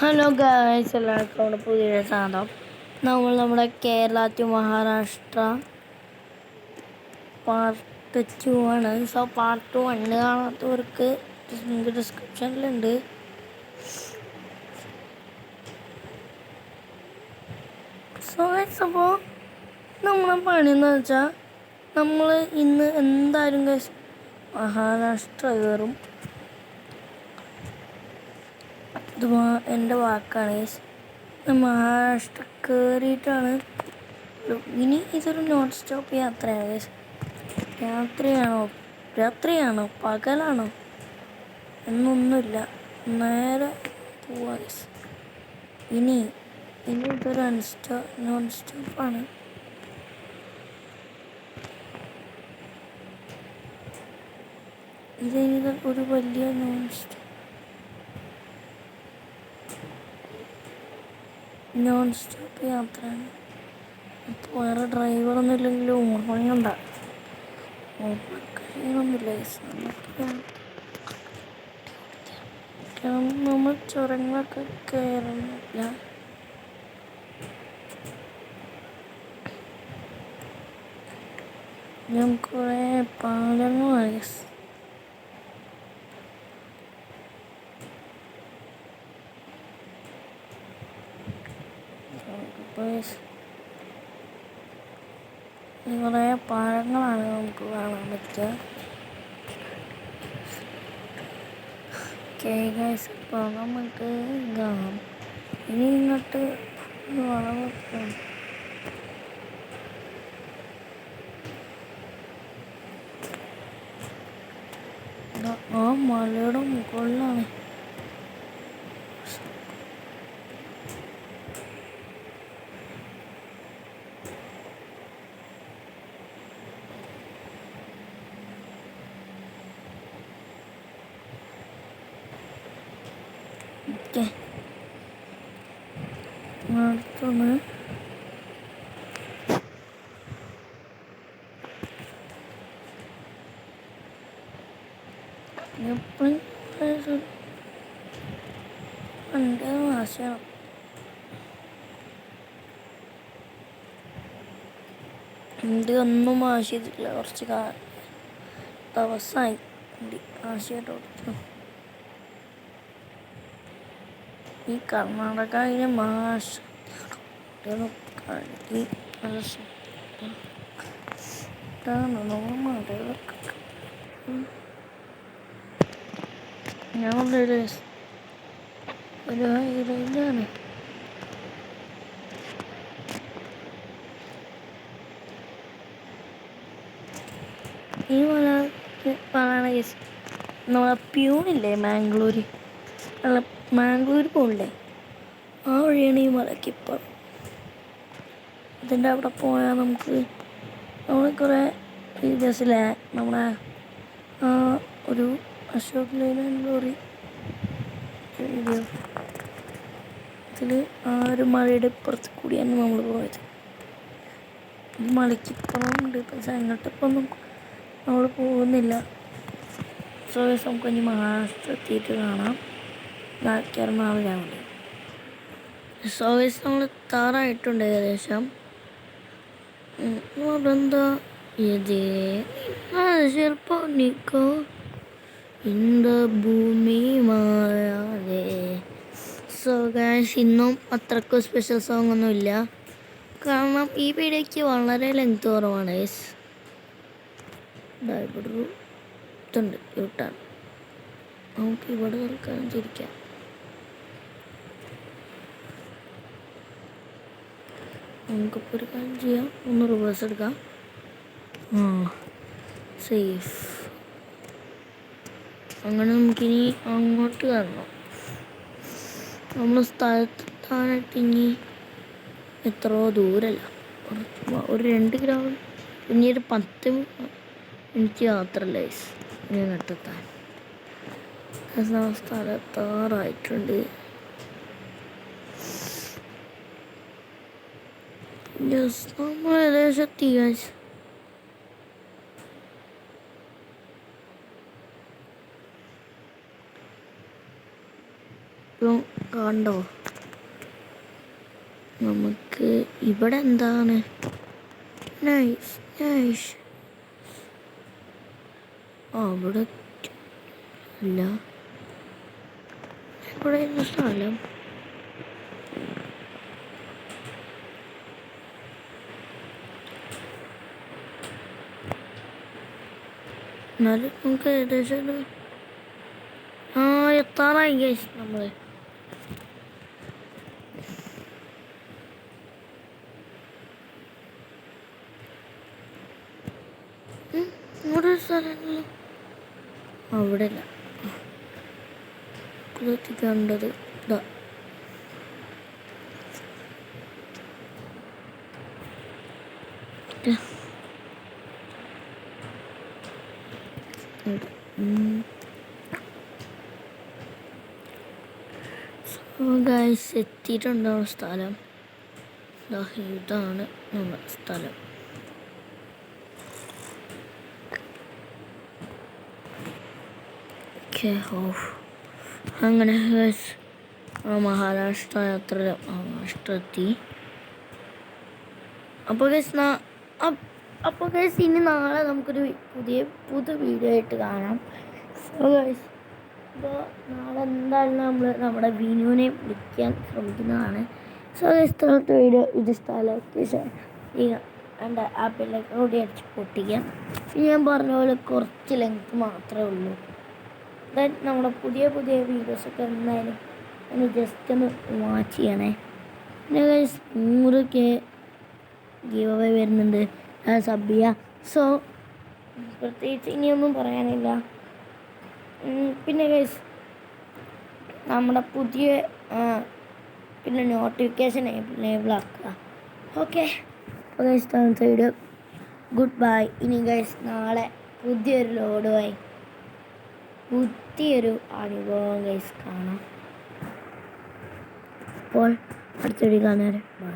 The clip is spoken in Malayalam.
ഹലോ ഗായ്സ് എല്ലാവർക്കും അവിടെ പുതിയ സാധനം. നമ്മൾ നമ്മുടെ Kerala to Maharashtra part two ആണ്. സോ പാർട്ട് വണ്ണ് കാണാത്തവർക്ക് ഡിസ്ക്രിപ്ഷനിലുണ്ട് സോ ഗൈസ് അപ്പോൾ നമ്മളെ പണി എന്ന് വെച്ചാൽ നമ്മൾ ഇന്ന് എന്തായാലും ഗൈസ് മഹാരാഷ്ട്ര കയറും ഇത് എന്റെ വാക്കാണ്. മഹാരാഷ്ട്ര കയറിയിട്ടാണ് ഇനി ഇതൊരു നോൺ സ്റ്റോപ്പ് യാത്രയാണ് രാത്രിയാണോ? രാത്രിയാണോ? പകലാണോ? എന്നൊന്നുമില്ല. നേരെ പോവാ ഇനി ഇനി ഇതൊരു അൺസ്റ്റോ നോൺ സ്റ്റോപ്പാണ് ഇതിനി ഒരു വലിയ നോൺ സ്റ്റോപ്പ് നോൺ സ്റ്റോപ്പ് യാത്രയാണ് ഇപ്പോൾ വേറെ ഡ്രൈവറൊന്നും ഇല്ലെങ്കിലും ഉറങ്ങണ്ട കഴിയണമെന്നില്ല കാരണം നമ്മൾ ചുരങ്ങളൊക്കെ കയറുന്നില്ല ഞാൻ കുറേ പാലങ്ങളാണ് guys. Pues കുറേ പഴങ്ങളാണ് നമുക്ക് കാണാൻ പറ്റുക. ഇപ്പോൾ നമുക്ക് കാണാം ഇനി ഇങ്ങോട്ട് വളം ആ മലയുടെ മുകളിലാണ് ഓക്കെ അടുത്തൊന്ന് എപ്പോഴും പണ്ട് വാശണം എന്റെ ഒന്നും ആശയത്തില്ല കുറച്ച് ദിവസമായി. ആശയമായിട്ട് കൊടുത്തു ഈ കർണാടകയിലെ ഇതിന് മാഷ കഴുകി നല്ല സൂപ്പർ. ഇതാണ് നമ്മൾ മലകളൊക്കെ ഉം. ഞാൻ ഒരു ഒരു ഇതാണ് ഈ മല പറയണ കേസ് നമ്മളെ പ്യൂണില്ലേ മാംഗ്ലൂർ മാംഗ്ലൂർ പോകണ്ടേ ആ വഴിയാണ് ഈ മലക്കിപ്പം ഇതിന്റെ അവിടെ പോയാൽ നമുക്ക് നമ്മൾ കുറേ ബസ്സിലെ നമ്മുടെ ആ ഒരു അശോക് ലൈലാൻഡ് ലോറി വീഡിയോ ഇതിൽ ആ ഒരു മലയുടെ ഇപ്പുറത്ത് കൂടിയാണ് നമ്മൾ പോയത്. ഈ മലക്കിപ്പുറം ഉണ്ട്. പക്ഷെ അങ്ങോട്ടിപ്പം ഒന്നും നമ്മൾ പോകുന്നില്ല. സോ നമുക്ക് ഇനി മഹാരാഷ്ട്ര എത്തിയിട്ട് കാണാം. എറണാകുളം വേണ്ടി സോ ഗൈസ് നമ്മൾ താറായിട്ടുണ്ട് ഏകദേശം. എന്താ ഇത് ചിലപ്പോൾ നിൽക്കോ ഇന്ത ഭൂമി മാറാതെ. സോ ഗൈസ് ഇന്നും അത്രക്കും സ്പെഷ്യൽ സോങ് ഒന്നും ഇല്ല. കാരണം ഈ വീഡിയോയ്ക്ക് വളരെ ലെങ്ത് കുറവാണ് ഗൈസ് ഇവിടെ ഒരു ഇതുണ്ട് യൂട്ടാൻ നമുക്ക് ഇവിടെ തൽക്കാലം തിരിക്കാം നമുക്കിപ്പോൾ ഒരു കാര്യം ചെയ്യാം. ഒന്ന് റിവേഴ്സ് എടുക്കാം. ആ സേഫ് അങ്ങനെ നമുക്കിനി അങ്ങോട്ട് കയറണം നമ്മൾ സ്ഥലത്തെത്താനായിട്ട് ഇനി എത്രയോ ദൂരമല്ല ഒരു രണ്ട് ഗ്രാം ഇനി ഒരു പത്ത് മിനിറ്റ് യാത്രയല്ല. ഇനി അങ്ങോട്ടെത്താൻ. ആ സ്ഥലത്താറായിട്ടുണ്ട് യെസ് നമ്മൾ a എത്തി guys. ഇപ്പം കണ്ടോ നമുക്ക് ഇവിടെ എന്താണ്? നൈസ് നൈസ് അവിടെ ഇല്ല ഇവിടെ സ്ഥലം? എന്നാലും നമുക്ക് ഏകദേശം ആ എത്താറായി ഗൈസ് നമ്മൾ ഇവിടെ അവിടെ ഇല്ല കണ്ടത് ഇതാ. So എത്തിയിട്ടുണ്ട് സ്ഥലം. ഇതാണ് നമ്മുടെ സ്ഥലം. അങ്ങനെ ഗൈസ് മഹാരാഷ്ട്ര യാത്ര മഹാരാഷ്ട്ര എത്തി അപ്പോൾ ഗൈസ് അപ്പോൾ ഗൈസ് ഇനി നാളെ നമുക്കൊരു പുതിയ പുതു വീഡിയോ ആയിട്ട് കാണാം. സോ ഗൈസ് ഇപ്പോൾ നാളെ എന്തായാലും നമ്മൾ നമ്മുടെ വിനുവിനെ വിളിക്കാൻ ശ്രമിക്കുന്നതാണ്. സോ ഇഷ്ടത്തെ വീഡിയോ ഇത് ചെയ്യുക എന്റെ ആപ്പിലേക്ക് കൂടി അടിച്ച് പൊട്ടിക്കാം. ഞാൻ പറഞ്ഞ പോലെ കുറച്ച് ലെങ്ത് മാത്രമേ ഉള്ളൂ. ദെൻ നമ്മുടെ പുതിയ പുതിയ വീഡിയോസൊക്കെ എന്തായാലും ഒന്ന് ജസ്റ്റ് ഒന്ന് വാച്ച് ചെയ്യണേ. പിന്നെ നൂറ് കെ ഗീവ് അവേ വരുന്നുണ്ട്. സബ് ചെയ്യുക സോ പ്രത്യേകിച്ച് ഇനിയൊന്നും പറയാനില്ല. പിന്നെ ഗൈസ് നമ്മുടെ പുതിയ പിന്നെ നോട്ടിഫിക്കേഷൻ എനേബിൾ ആക്കുക. ഓക്കെ ഗൈസ് താഴത്തെ വീഡിയോ ഗുഡ് ബൈ ഇനി ഗൈസ് നാളെ പുതിയൊരു ലോഡുമായി പുതിയൊരു അനുഭവം ഗൈസ് കാണാം. അപ്പോൾ അടുത്ത വീഡിയോ കാണാൻ ബൈ